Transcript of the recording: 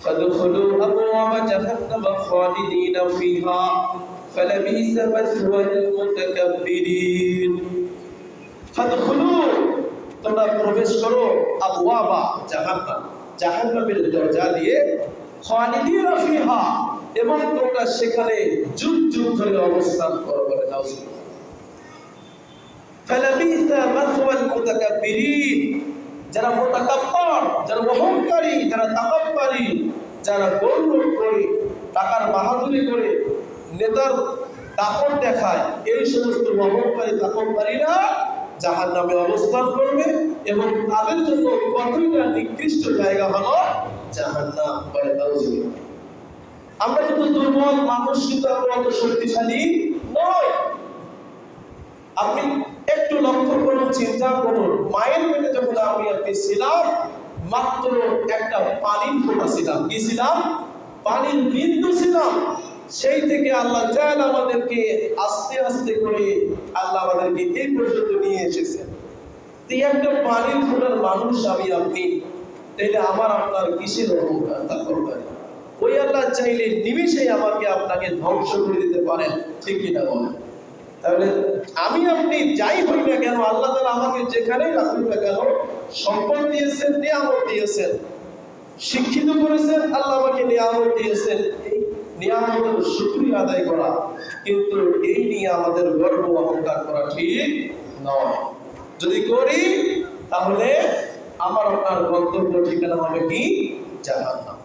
فادخلوا أبواب جهنم خالدين فيها فلبئس مثوى المتكبرين فادخلوا তোমরা প্রবেশ করো আবওয়াবা জাহান্নাম জাহান্নামের দরজা দিয়ে খালিদিনা ফিহা এবং তোমরা সেখানে যুগ যুগ ধরে অবস্থান করো বলে নাউজুবিল্লাহ ফালাবিসা মাসওয়াল মুতাকাব্বিরিন যারা মোতাকাব্বর যারা অহংকারী যারা তাকাব্বারি যারা গৌরব করে, টাকার বাহাদুরি করে নেতার দাপট দেখায়, এই সমস্ত অহংকারী তাকব্বারীরা জাহান নামে অবস্থান করবে এবং তাদের জন্য কতই না নিকৃষ্ট জায়গা হলো জাহান নাম। আমরা কিন্তু দুর্বল মানুষ, কিন্তু আমরা শক্তিশালী নয় আপনি একটু লক্ষ্য করুন, চিন্তা করুন মায়ের পেটে যখন আমি আপনি ছিলাম মাত্র একটা পানির ফোঁটা ছিলাম। কি ছিলাম? পানির বিন্দু ছিলাম। সেই থেকে আল্লাহ চান আমাদেরকে আস্তে আস্তে করে আল্লাহ আমাদেরকে এই পর্যন্ত নিয়ে এসেছেন। একটা পানির ফোঁটার মানুষ আমি, আপনি। তাইলে আমার আপনার কিসের অহংকার? করবেন ওই আল্লাহ চাইলে নিমিষেই আমাকে আপনাকে ধ্বংস করে দিতে পারেন। ঠিক কিনা বলেন? তাহলে আমি, আপনি যাই হই না কেন, আল্লাহ তালা আমাকে যেখানেই রাখুন না কেন সম্পদ দিয়েছেন, নিয়ামত দিয়েছেন। শিক্ষিত করেছেন, আল্লাহ আমাকে নিয়ামত দিয়েছেন। এই নিয়ামতের শুক্রিয়া আদায় করা কিন্তু এই নিয়ে আমাদের গর্ব অহংকার করা ঠিক নয়। যদি করি, তাহলে আমার আপনার গন্তব্য, ঠিকানা হবে কি? জাহান্নাম।